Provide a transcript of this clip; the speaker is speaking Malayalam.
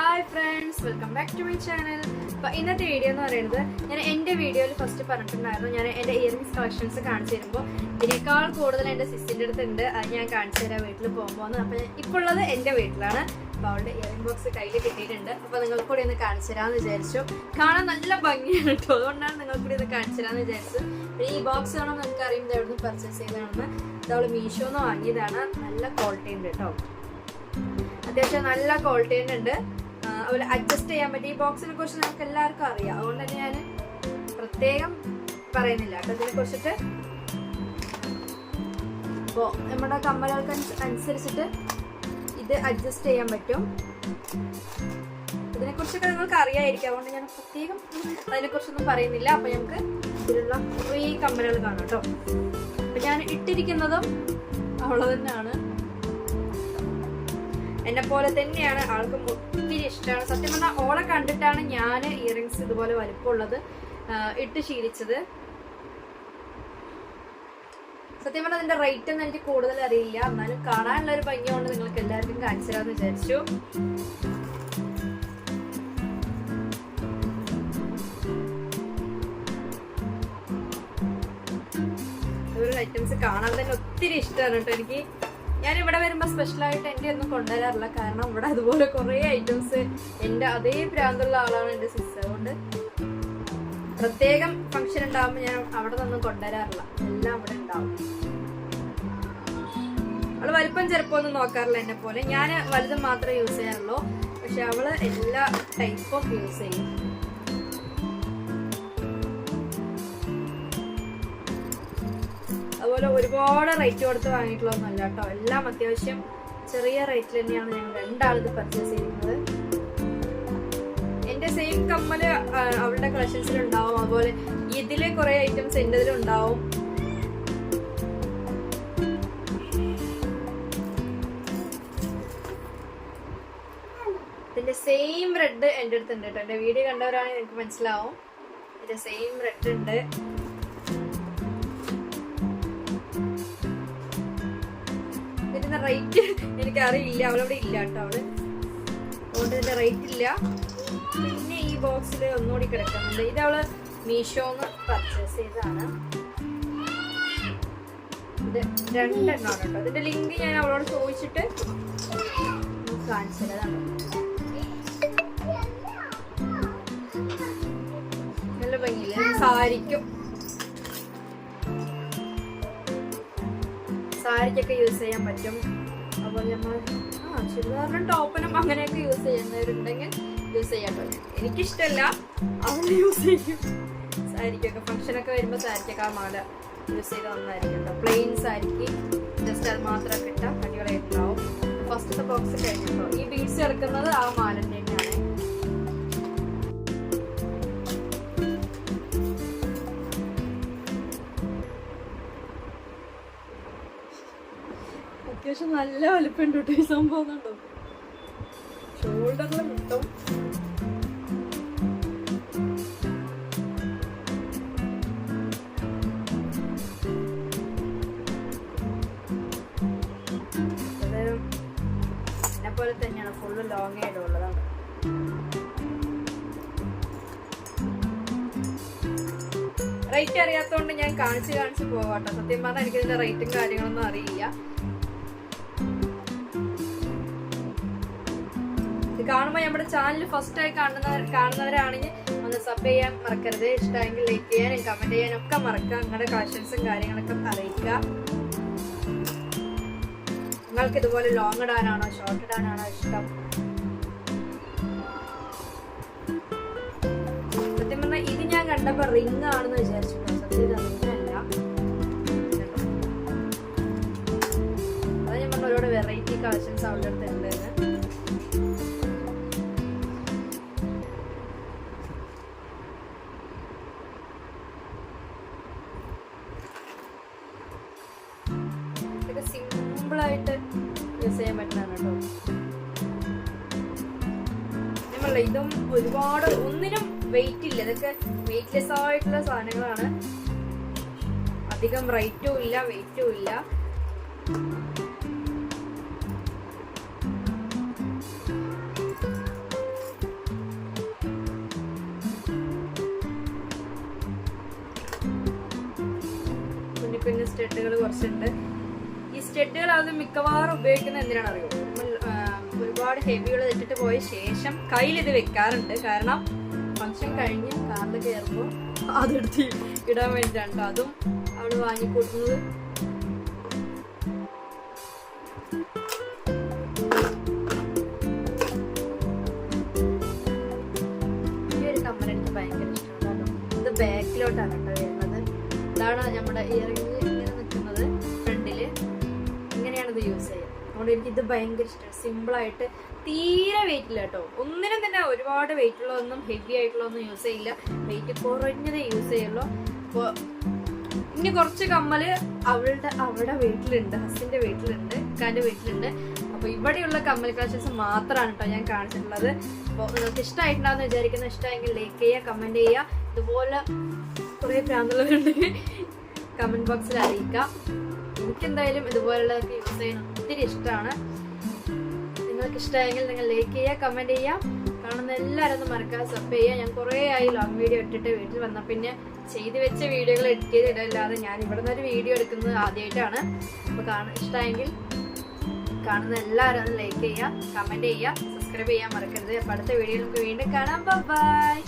Hi friends welcome back to my channel അപ്പോൾ ഇന്നത്തെ വീഡിയോ എന്ന് പറയുന്നത് ഞാൻ എന്റെ വീഡിയോയിൽ ഫസ്റ്റ് പറഞ്ഞിട്ടുണ്ടായിരുന്നു. ഞാൻ എന്റെ ഇയറിംഗ്സ് കളക്ഷൻസ് കാണിച്ചു തരുമ്പോൾ ഇതിനേക്കാൾ കൂടുതൽ എന്റെ സിസ്റ്ററിന്റെ അടുത്തുണ്ട് അത് ഞാൻ കാണിച്ചു തരാം വീട്ടിൽ പോകുമ്പോൾ അപ്പോൾ ഇപ്പോൾ ഉള്ളത് എന്റെ വീട്ടിലാണ്. അപ്പോൾ അവളുടെ ഇയറിംഗ് ബോക്സ് കയ്യിൽ കിട്ടിയിട്ടുണ്ട്. അപ്പോൾ നിങ്ങൾക്ക് കൂടി ഒന്ന് കാണിച്ചു തരാമെന്ന് വിചാരിച്ചു. കാണാൻ നല്ല ഭംഗിയാണ് കേട്ടോ അതുകൊണ്ടാണ് നിങ്ങൾക്ക് കൂടി ഒന്ന് കാണിച്ചു തരാമെന്ന് വിചാരിച്ചു ഈ ബോക്സ് ആണോ നിങ്ങൾക്ക് അറിയുമ്പോൾ എവിടെ നിന്ന് പർച്ചേസ് ചെയ്തതാണെന്ന്. ഇത് അവൾ മീഷോന്ന് വാങ്ങിയതാണ്. നല്ല ക്വാളിറ്റി ഉണ്ട് കേട്ടോ അത്യാവശ്യം നല്ല ക്വാളിറ്റി ഉണ്ട് അതുപോലെ അഡ്ജസ്റ്റ് ചെയ്യാൻ പറ്റും. ഈ ബോക്സിനെ കുറിച്ച് നമുക്ക് എല്ലാവർക്കും അറിയാം. അതുകൊണ്ട് തന്നെ ഞാൻ പ്രത്യേകം പറയുന്നില്ല കേട്ടോ. ഇതിനെ കുറിച്ചിട്ട്. അപ്പോൾ നമ്മുടെ കമ്മലുകൾക്ക് അനുസരിച്ചിട്ട് ഇത് അഡ്ജസ്റ്റ് ചെയ്യാൻ പറ്റും. ഇതിനെ കുറിച്ചൊക്കെ നിങ്ങൾക്ക് അറിയായിരിക്കും. അതുകൊണ്ട് ഞാൻ പ്രത്യേകം അതിനെക്കുറിച്ചൊന്നും പറയുന്നില്ല. അപ്പൊ നമുക്ക് ഇതിലുള്ള കുറേ കമ്മലുകൾ കാണാം കേട്ടോ. അപ്പൊ ഞാൻ ഇട്ടിരിക്കുന്നതും അവളെ തന്നെയാണ്. എന്നെ പോലെ തന്നെയാണ് ആൾക്കും ഒത്തിരി ഇഷ്ടമാണ് സത്യം പറഞ്ഞാൽ ഓളെ കണ്ടിട്ടാണ് ഞാൻ ഇയറിങ്സ് ഇതുപോലെ വലുപ്പമുള്ളത് ഇട്ട് ശീലിച്ചത്. സത്യം പറഞ്ഞാൽ അതിന്റെ റേറ്റ് ഒന്നും എനിക്ക് കൂടുതൽ അറിയില്ല. എന്നാലും കാണാനുള്ള ഒരു ഭംഗി കൊണ്ട് നിങ്ങൾക്ക് എല്ലാവർക്കും കാണിച്ചു തരാമെന്ന് വിചാരിച്ചു. ഐറ്റംസ് കാണാൻ തന്നെ ഒത്തിരി ഇഷ്ടമാണ് കേട്ടോ എനിക്ക്. ഞാൻ ഇവിടെ വരുമ്പോൾ സ്പെഷ്യലായിട്ട് എന്റെ ഒന്നും കൊണ്ടുവരാറില്ല. കാരണം ഇവിടെ അതുപോലെ കുറേ ഐറ്റംസ് എന്റെ അതേ പ്രാന്തുള്ള ആളാണ് എന്റെ സിസ്റ്റർ അതുകൊണ്ട് പ്രത്യേകം ഫംഗ്ഷൻ ഉണ്ടാകുമ്പോൾ ഞാൻ അവിടെ നിന്നും കൊണ്ടുവരാറില്ല. എല്ലാം അവിടെ ഉണ്ടാവും. അവൾ വലിപ്പം ചെറുപ്പമൊന്നും നോക്കാറില്ല എന്നെ പോലെ. ഞാൻ വലുത് മാത്രമേ യൂസ് ചെയ്യാറുള്ളൂ. പക്ഷെ അവൾ എല്ലാ ടൈപ്പും യൂസ് ചെയ്യും. അതുപോലെ ഒരുപാട് റേറ്റ് കൊടുത്ത് വാങ്ങിയിട്ടുള്ളതൊന്നുമല്ല കേട്ടോ. എല്ലാം അത്യാവശ്യം ചെറിയ റേറ്റിൽ തന്നെയാണ് ഞങ്ങൾ രണ്ടാളിത് പർച്ചേസ് ചെയ്യുന്നത്. എന്റെ സെയിം കമ്മൽ അവളുടെ കളക്ഷൻസിൽ ഉണ്ടാവും. അതുപോലെ ഇതിലെ കുറെ ഐറ്റംസ് എന്റെ ഉണ്ടാവും. ഇതിന്റെ സെയിം റെഡ് എന്റെ അടുത്തുണ്ട് കേട്ടോ. എന്റെ വീഡിയോ കണ്ടവരാണെങ്കിൽ നിങ്ങൾക്ക് മനസ്സിലാവും. ഇതിന്റെ സെയിം റെഡ് ഉണ്ട്. ഇതിന്റെ റേറ്റ് എനിക്ക് അറിയില്ല. അവളവിടെ ഇല്ല കേട്ടോ അവൾ. അതുകൊണ്ട് ഇതിന്റെ റേറ്റ് ഇല്ല. പിന്നെ ഈ ബോക്സിൽ ഒന്നുകൂടി കിടക്കുന്നുണ്ട്. ഇത് അവൾ മീഷോന്ന് പർച്ചേസ് ചെയ്തതാണ്. ഇത് രണ്ടെണ്ണമാണ് കേട്ടോ. ഇതിന്റെ ലിങ്ക് ഞാൻ അവളോട് ചോദിച്ചിട്ട് കാണിച്ചതാണ് നല്ല ഭംഗിയില്ല? സാരിക്കും. സാരിക്കൊക്കെ യൂസ് ചെയ്യാൻ പറ്റും. അപ്പോൾ നമ്മൾ ആ ചുരിദാറിനും ടോപ്പിനും അങ്ങനെയൊക്കെ യൂസ് ചെയ്യുന്നവരുണ്ടെങ്കിൽ യൂസ് ചെയ്യാൻ പറ്റും എനിക്കിഷ്ടമല്ല അവർ യൂസ് ചെയ്യും. സാരിക്കൊക്കെ ഫംഗ്ഷനൊക്കെ വരുമ്പോൾ സാരിക്കൊക്കെ ആ മാല യൂസ് ചെയ്ത് നന്നായിരിക്കും പ്ലെയിൻ സാരിക്ക് ജസ്റ്റ് അത് മാത്രമൊക്കെ ഇട്ടാൽ അടിപൊളിയായിട്ടുണ്ടാവും ഫസ്റ്റത്തെ ബോക്സ് കഴിഞ്ഞിട്ടോ ഈ ബീഡ്സ് ഇറക്കുന്നത് ആ മാലന്റെ അത്യാവശ്യം നല്ല വലിപ്പുണ്ട് കേട്ടോ ഈ സംഭവം കണ്ടോ ഷോൾഡറിൽ കിട്ടും പോലെ തന്നെയാണ് റേറ്റ് അറിയാത്തതുകൊണ്ട് ഞാൻ കാണിച്ച് കാണിച്ച് പോവാട്ടോ. സത്യം പറഞ്ഞാൽ എനിക്ക് ഇതിന്റെ റേറ്റും കാര്യങ്ങളൊന്നും അറിയില്ല. ഇത് കാണുമ്പോൾ നമ്മുടെ ചാനൽ ഫസ്റ്റ് ആയി കാണുന്നവർ കാണുന്നവരാണെങ്കിൽ ഒന്ന് സബ് ചെയ്യാൻ മറക്കരുത്. ഇഷ്ടമെങ്കിൽ ലൈക്ക് ചെയ്യാനും കമന്റ് ചെയ്യാനും ഒക്കെ മറക്കുക. നിങ്ങളുടെ കളക്ഷൻസും കാര്യങ്ങളൊക്കെ അറിയിക്കുക. നിങ്ങൾക്ക് ഇതുപോലെ ലോങ് ഇടാനാണോ ഷോർട്ട് ഇടാനാണോ ഇഷ്ടം? സത്യം പറഞ്ഞാൽ ഇത് ഞാൻ കണ്ടപ്പോൾ റിംഗ് ആണെന്ന് വിചാരിച്ചു. സത്യം യൂസ് ചെയ്യാൻ പറ്റുന്നതാണ് കേട്ടോ. നമ്മളുടെ ഇതും ഒരുപാട് ഒന്നിനും വെയിറ്റ് ഇല്ല. ഇതൊക്കെ വെയിറ്റ്ലെസ് ആയിട്ടുള്ള സാധനങ്ങളാണ്. അധികം റേറ്റും ഇല്ല വെയിറ്റും ഇല്ല. പിന്നെ സ്റ്റെട്ടുകൾ കുറച്ചുണ്ട്. അത് മിക്കവാറും ഉപയോഗിക്കുന്നത് എന്തിനാണ് അറിയോ ഒരുപാട് ഹെവികൾ ഇട്ടിട്ട് പോയ ശേഷം കയ്യിൽ ഇത് വെക്കാറുണ്ട്. കാരണം ഫംഗ്ഷൻ കഴിഞ്ഞ് കാറിൽ കയറുമ്പോൾ അതെടുത്ത് ഇടാൻ വേണ്ടിയിട്ടാണ് ട്ടോ. അതും അവൾ വാങ്ങിക്കൊടുക്കുന്നത് ഭയങ്കര ഇഷ്ടമാണ്. ഇത് ബാക്കിലോട്ടാണ് കേട്ടോ വരുന്നത്. ഇതാണ് നമ്മുടെ ഇയറിംഗ് ഇത് യൂസ് ചെയ്യാം. അതുകൊണ്ട് എനിക്ക് ഇത് ഭയങ്കര ഇഷ്ടമാണ് സിമ്പിളായിട്ട് തീരെ വെയിറ്റില്ല കേട്ടോ. ഒന്നിനും തന്നെ ഒരുപാട് വെയിറ്റ് ഹെവി ആയിട്ടുള്ളതൊന്നും യൂസ് ചെയ്യില്ല. വെയിറ്റ് കുറഞ്ഞതേ യൂസ് ചെയ്യുള്ളൂ. അപ്പോൾ ഇനി കുറച്ച് കമ്മൽ അവളുടെ അവിടെ വീട്ടിലുണ്ട്. ഹസിന്റെ വീട്ടിലുണ്ട്. ഇക്കാന്റെ വീട്ടിലുണ്ട്. അപ്പൊ ഇവിടെയുള്ള കമ്മൽ കളക്ഷൻസ് മാത്രമാണ് കേട്ടോ ഞാൻ കാണിച്ചിട്ടുള്ളത്. അപ്പോൾ നിങ്ങൾക്ക് ഇഷ്ടമായിട്ടുണ്ടാകുന്ന വിചാരിക്കുന്ന. ഇഷ്ടമായെങ്കിൽ ലൈക്ക് ചെയ്യുക കമന്റ് ചെയ്യുക. ഇതുപോലെ കുറേ പ്രാന്തുള്ളവരുണ്ടെങ്കിൽ കമന്റ് ബോക്സിൽ അറിയിക്കുക എനിക്ക് എന്തായാലും ഇതുപോലുള്ളതൊക്കെ യൂസ് ചെയ്യാൻ ഒത്തിരി ഇഷ്ടമാണ് നിങ്ങൾക്ക് ഇഷ്ടമായെങ്കിൽ നിങ്ങൾ ലൈക്ക് ചെയ്യുക കമന്റ് ചെയ്യുക. കാണുന്ന എല്ലാവരും ഒന്ന് മറക്കാതെ സബ് ചെയ്യുക. ഞാൻ കുറേ ആയി ലോങ് വീഡിയോ ഇട്ടിട്ട് വീട്ടിൽ വന്ന പിന്നെ ചെയ്തു വെച്ച വീഡിയോകൾ എഡിറ്റ് ചെയ്ത് ഇടമില്ലാതെ ഞാൻ ഇവിടെ നിന്ന് ഒരു വീഡിയോ എടുക്കുന്നത് ആദ്യമായിട്ടാണ് അപ്പോൾ കാണാൻ ഇഷ്ടമായെങ്കിൽ കാണുന്ന എല്ലാവരും ഒന്ന് ലൈക്ക് ചെയ്യുക കമന്റ് ചെയ്യുക സബ്സ്ക്രൈബ് ചെയ്യാൻ മറക്കരുത്. അപ്പോൾ അടുത്ത വീഡിയോ നമുക്ക് വീണ്ടും കാണാം. ബൈ